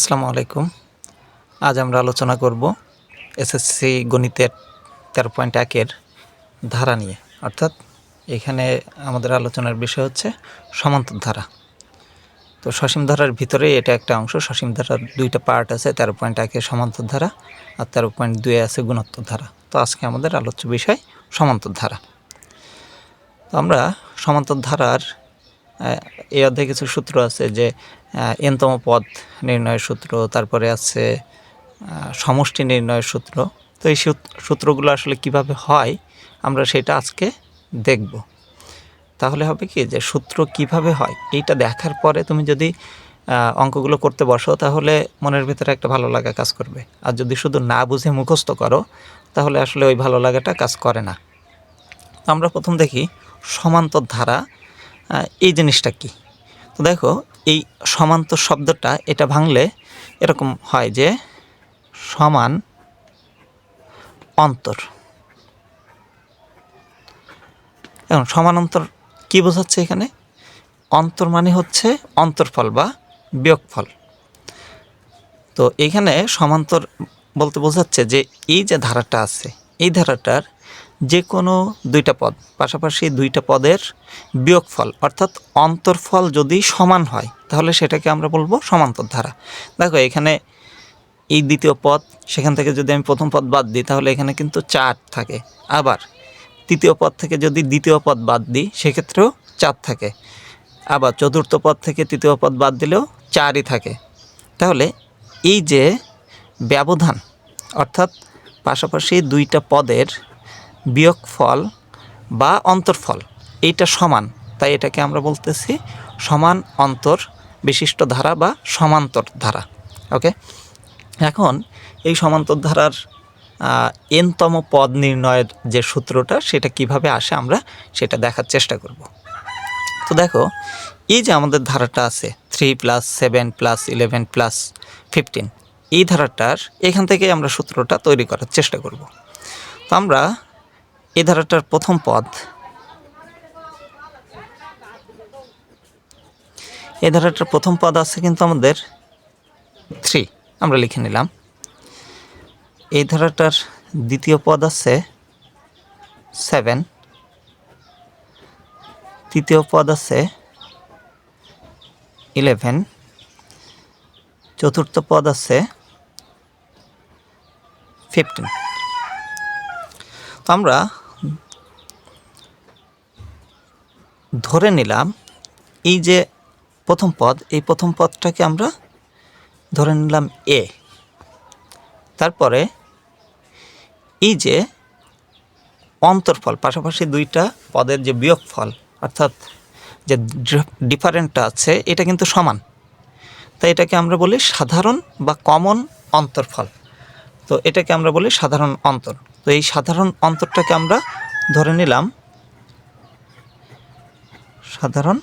আসসালামু আলাইকুম। আজ আমরা আলোচনা করব এসএসসি গণিতের তেরো পয়েন্ট একের ধারা নিয়ে। অর্থাৎ এখানে আমাদের আলোচনার বিষয় হচ্ছে সমান্তর ধারা। তো সসীম ধারার ভিতরে এটা একটা অংশ, সসীম ধারার দুইটা পার্ট আছে, তেরো পয়েন্ট একে সমান্তর ধারা আর তেরো পয়েন্ট দুয়ে আছে গুণোত্তর ধারা। তো আজকে আমাদের আলোচ্য বিষয় সমান্তর ধারা। তো আমরা সমান্তর ধারার এই অধ্যায়ে কিছু সূত্র আছে যে এনতম পদ নির্ণয়ের সূত্র, তারপরে আছে সমষ্টি নির্ণয়ের সূত্র। তো এই সূত্রগুলো আসলে কীভাবে হয়, আমরা সেটা আজকে দেখব। তাহলে হবে কি যে, সূত্র কীভাবে হয়, এইটা দেখার পরে তুমি যদি অঙ্কগুলো করতে বসো, তাহলে মনের ভিতরে একটা ভালো লাগা কাজ করবে। আর যদি শুধু না বুঝে মুখস্থ করো, তাহলে আসলে ওই ভালো লাগাটা কাজ করে না। আমরা প্রথম দেখি, সমান্তর ধারা এই জিনিসটা কি? তো দেখো, এই সমান্তর শব্দটা এটা ভাঙলে এরকম হয় যে সমান অন্তর। এখন সমানান্তর কি বোঝাচ্ছে এখানে? অন্তর মানে হচ্ছে অন্তরফল বা বিয়োগফল। তো এখানে সমান্তর বলতে বোঝাচ্ছে যে এই যে ধারাটা আছে, এই ধারাটার যে কোনো দুইটা পদ, পাশাপাশি দুইটা পদের বিয়োগফল, অর্থাৎ অন্তরফল যদি সমান হয়, তাহলে সেটাকে আমরা বলব সমান্তর ধারা। দেখো, এখানে এই দ্বিতীয় পদ, সেখান থেকে যদি আমি প্রথম পদ বাদ দিই, তাহলে এখানে কিন্তু চার থাকে। আবার তৃতীয় পদ থেকে যদি দ্বিতীয় পদ বাদ দিই, সেক্ষেত্রেও চার থাকে। আবার চতুর্থ পদ থেকে তৃতীয় পদ বাদ দিলেও চারই থাকে। তাহলে এই যে ব্যবধান, অর্থাৎ পাশাপাশি দুইটা পদের বিয়োগফল বা অন্তরফল, এইটা সমান। তাই এটাকে আমরা বলতেছি সমান অন্তর বিশিষ্ট ধারা বা সমান্তর ধারা, ওকে? এখন এই সমান্তর ধারার এনতম পদ নির্ণয়ের যে সূত্রটা, সেটা কীভাবে আসে আমরা সেটা দেখার চেষ্টা করব। তো দেখো, এই যে আমাদের ধারাটা আছে three plus seven plus eleven plus fifteen এই ধারাটার এখান থেকে আমরা সূত্রটা তৈরি করার চেষ্টা করব। তো আমরা এই ধারাটার প্রথম পদ। এ ধারাটার প্রথম পদ আছে কিন্তু আমাদের থ্রি, আমরা লিখে নিলাম। এই ধারাটার দ্বিতীয় পদ আছে সেভেন। তৃতীয় পদ আছে ইলেভেন। চতুর্থ পদ আছে ফিফটিন। তো আমরা ধরে নিলাম এই যে প্রথম পদ, এই প্রথম পদটাকে আমরা ধরে নিলাম এ তারপরে এই যে অন্তর্ফল, পাশাপাশি দুইটা পদের যে বিয়োগফল, অর্থাৎ যে ডিফারেন্টটা আছে, এটা কিন্তু সমান। তাই এটাকে আমরা বলি সাধারণ বা কমন অন্তর্ফল। তো এটাকে আমরা বলি সাধারণ অন্তর। তো এই সাধারণ অন্তরটাকে আমরা ধরে নিলাম সাধারণ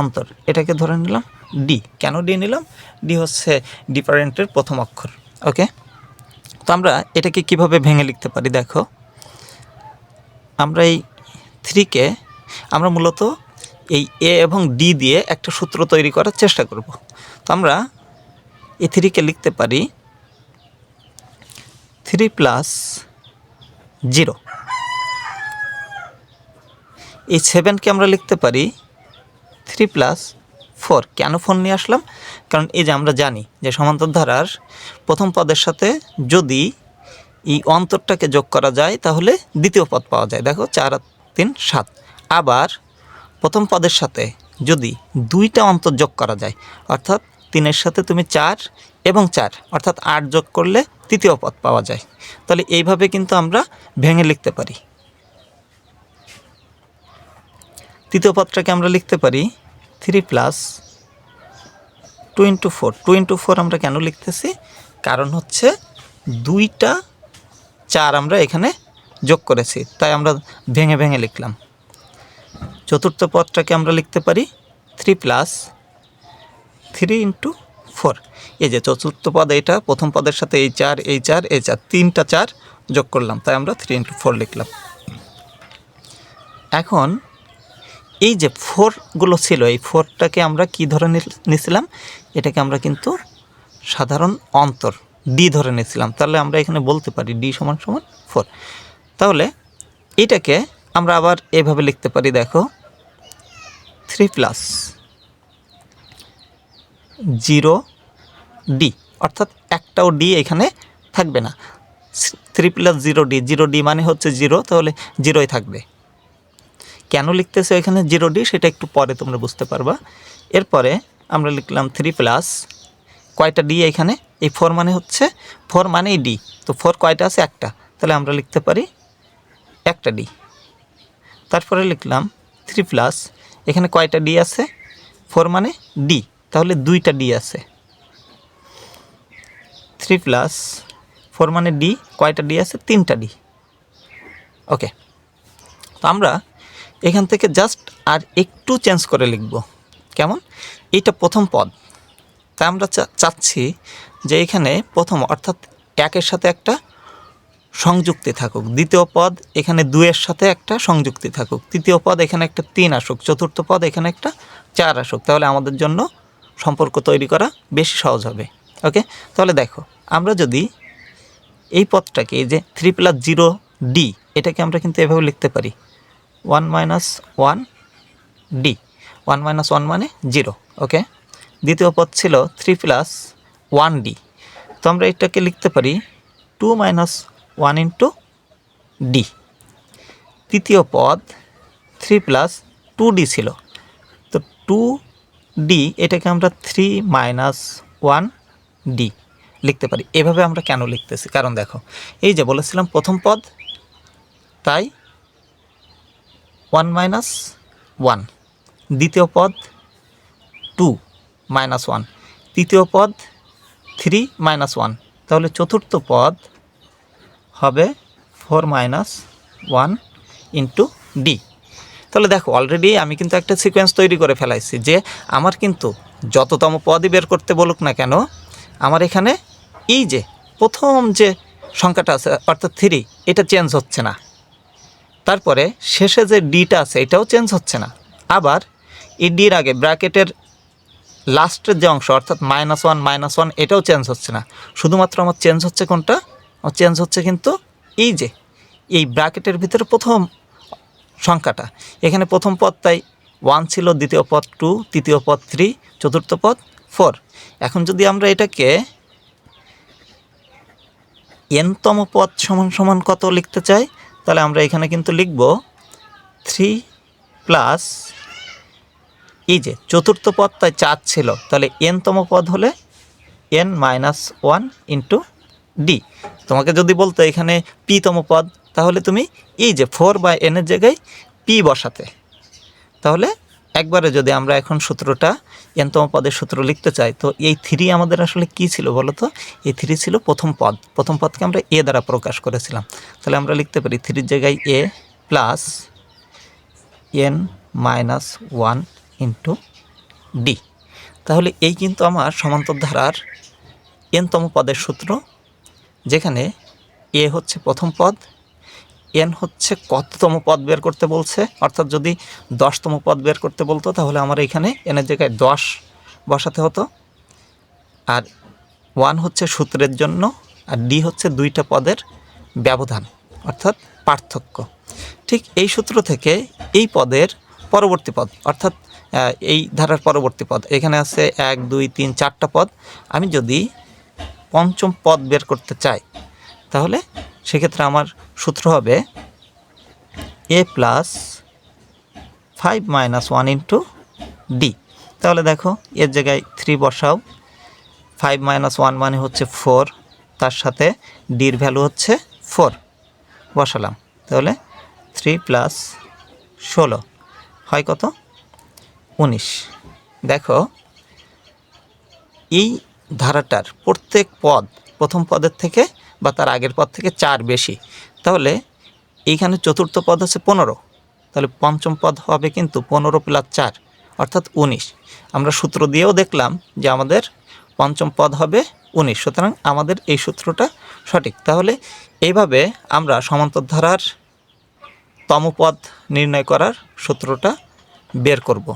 অন্তর। এটাকে ধরে নিলাম ডি কেন ডি নিলাম? ডি হচ্ছে ডিফারেন্টের প্রথম অক্ষর, ওকে? তো আমরা এটাকে কীভাবে ভেঙে লিখতে পারি, দেখো? আমরা এই থ্রিকে, আমরা মূলত এই এ এবং ডি দিয়ে একটা সূত্র তৈরি করার চেষ্টা করব। তো আমরা এ থ্রিকে লিখতে পারি থ্রি প্লাস জিরো। এই সেভেনকে আমরা লিখতে পারি থ্রি প্লাস ফোর কেন ফোর নিয়ে আসলাম? কারণ এই যে আমরা জানি যে সমান্তর ধারার প্রথম পদের সাথে যদি এই অন্তরটাকে যোগ করা যায়, তাহলে দ্বিতীয় পদ পাওয়া যায়। দেখো, চার তিন, সাত। আবার প্রথম পদের সাথে যদি দুইটা অন্তর যোগ করা যায়, অর্থাৎ তিনের সাথে তুমি চার এবং চার, অর্থাৎ আট যোগ করলে তৃতীয় পদ পাওয়া যায়। তাহলে এইভাবে কিন্তু আমরা ভেঙে লিখতে পারি। তৃতীয় পদটাকে আমরা লিখতে পারি three plus two into four two into four আমরা কেন লিখতেছি? কারণ হচ্ছে দুইটা চার আমরা এখানে যোগ করেছি, তাই আমরা ভেঙে ভেঙে লিখলাম। চতুর্থ পদটাকে আমরা লিখতে পারি three plus three into four এই যে চতুর্থ পদ এইটা প্রথম পদের সাথে এই চার এই চার এই চার, তিনটা চার যোগ করলাম, তাই আমরা থ্রি ইন্টু ফোর লিখলাম। এখন এই যে ফোরগুলো ছিল, এই ফোরটাকে আমরা কি ধরে নিছিলাম? এটাকে আমরা কিন্তু সাধারণ অন্তর ডি ধরে নিয়েছিলাম তাহলে আমরা এখানে বলতে পারি ডি সমান সমান ফোর। তাহলে এটাকে আমরা আবার এভাবে লিখতে পারি, দেখো, থ্রি প্লাস জিরো ডি অর্থাৎ একটাও ডি এখানে থাকবে না। Three plus zero D zero D মানে হচ্ছে জিরো, তাহলে জিরোই থাকবে। কেন লিখতেছে এখানে জিরো ডি সেটা একটু পরে তোমরা বুঝতে পারবা। এরপরে আমরা লিখলাম থ্রি প্লাস কয়টা ডি এখানে? এই ফোর মানে হচ্ছে ফোর মানেই ডি তো ফোর কয়টা আছে? একটা। তাহলে আমরা লিখতে পারি একটা ডি তারপরে লিখলাম থ্রি প্লাস এখানে কয়টা ডি আছে? ফোর মানে ডি তাহলে দুইটা ডি আছে। থ্রি প্লাস ফোর মানে ডি কয়টা ডি আছে? তিনটা ডি ওকে তো আমরা এখান থেকে জাস্ট আর একটু চেঞ্জ করে লিখব। কেমন? এইটা প্রথম পদ। তা আমরা চাচ্ছি যে এখানে প্রথম, অর্থাৎ একের সাথে একটা সংযুক্তি থাকুক। দ্বিতীয় পদ এখানে দুয়ের সাথে একটা সংযুক্তি থাকুক। তৃতীয় পদ এখানে একটা তিন আসুক। চতুর্থ পদ এখানে একটা চার আসুক। তাহলে আমাদের জন্য সম্পর্ক তৈরি করা বেশি সহজ হবে। ওকে? তাহলে দেখো, আমরা যদি এই পদটাকে, এই যে থ্রি প্লাস জিরো ডি এটাকে আমরা কিন্তু এভাবে লিখতে পারি। One minus one d one minus one মানে জিরো ওকে দ্বিতীয় পদ ছিল থ্রি প্লাস ওয়ান ডি তো আমরা এটাকে লিখতে পারি two minus one into d তৃতীয় পদ থ্রি প্লাস টু ডি ছিল। তো টু ডি এটাকে আমরা থ্রি মাইনাস ওয়ান ডি লিখতে পারি। এভাবে আমরা কেন লিখতেছি? কারণ দেখো, এই যে বলেছিলাম প্রথম পদ, তাই ওয়ান মাইনাস ওয়ান দ্বিতীয় পদ টু মাইনাস ওয়ান তৃতীয় পদ থ্রি মাইনাস ওয়ান তাহলে চতুর্থ পদ হবে four minus one into d তাহলে দেখো অলরেডি আমি কিন্তু একটা সিকোয়েন্স তৈরি করে ফেলাইছি যে আমার কিন্তু যততম পদই বের করতে বলুক না কেন, আমার এখানে এই যে প্রথম যে সংখ্যাটা আছে, অর্থাৎ থ্রি এটা চেঞ্জ হচ্ছে না। তারপরে শেষে যে ডিটা আছে, এটাও চেঞ্জ হচ্ছে না। আবার এই ডির আগে ব্র্যাকেটের লাস্টের যে অংশ, অর্থাৎ মাইনাস ওয়ান মাইনাস ওয়ান এটাও চেঞ্জ হচ্ছে না। শুধুমাত্র আমার চেঞ্জ হচ্ছে কোনটা? আমার চেঞ্জ হচ্ছে কিন্তু এই যে, এই ব্র্যাকেটের ভিতরে প্রথম সংখ্যাটা। এখানে প্রথম পদ তাই ওয়ান ছিল, দ্বিতীয় পদ টু তৃতীয় পদ থ্রি চতুর্থ পদ ফোর এখন যদি আমরা এটাকে এনতম পদ সমান সমান কত লিখতে চাই? তাহলে আমরা এখানে কিন্তু লিখব থ্রি প্লাস এই যে চতুর্থ পদ তাই চার ছিল, তাহলে এনতম পদ হলে n minus one into d তোমাকে যদি বলতো এখানে পিতম পদ, তাহলে তুমি এই যে ফোর বা এনের জায়গায় পি বসাতে। তাহলে একবারে যদি আমরা এখন সূত্রটা এনতম পদের সূত্র লিখতে চাই, তো এই থ্রি আমাদের আসলে কি ছিল বলো তো? এই থ্রি ছিল প্রথম পদ। প্রথম পদকে আমরা এ দ্বারা প্রকাশ করেছিলাম। তাহলে আমরা লিখতে পারি থ্রির জায়গায় a plus n minus one into d তাহলে এই কিন্তু আমার সমান্তর ধারার এনতম পদের সূত্র, যেখানে এ হচ্ছে প্রথম পদ এন হচ্ছে কততম পদ বের করতে বলছে? অর্থাৎ যদি দশতম পদ বের করতে বলতো, তাহলে আমার এখানে এনের জায়গায় দশ বসাতে হতো। আর ওয়ান হচ্ছে সূত্রের জন্য, আর ডি হচ্ছে দুইটা পদের ব্যবধান, অর্থাৎ পার্থক্য। ঠিক এই সূত্র থেকে এই পদের পরবর্তী পদ, অর্থাৎ এই ধারার পরবর্তী পদ, এখানে আছে এক, দুই, তিন, চারটা পদ। আমি যদি পঞ্চম পদ বের করতে চাই, তাহলে সেক্ষেত্রে আমার সূত্র হবে a plus five minus one into d তাহলে দেখো, এর জায়গায় থ্রি বসাও। ফাইভ মাইনাস ওয়ান মানে হচ্ছে ফোর তার সাথে ডির ভ্যালু হচ্ছে ফোর বসালাম। তাহলে থ্রি প্লাস ষোলো হয় কত? উনিশ। দেখো, এই ধারাটার প্রত্যেক পদ, প্রথম পদের থেকে বা তার আগের পদ থেকে চার বেশি। তাহলে এইখানে চতুর্থ পদ হচ্ছে পনেরো। তাহলে পঞ্চম পদ হবে কিন্তু পনেরো প্লাস চার, অর্থাৎ উনিশ। আমরা সূত্র দিয়েও দেখলাম যে আমাদের পঞ্চম পদ হবে উনিশ, সুতরাং আমাদের এই সূত্রটা সঠিক। তাহলে এইভাবে আমরা সমান্তর ধারার তমপদ নির্ণয় করার সূত্রটা বের করব।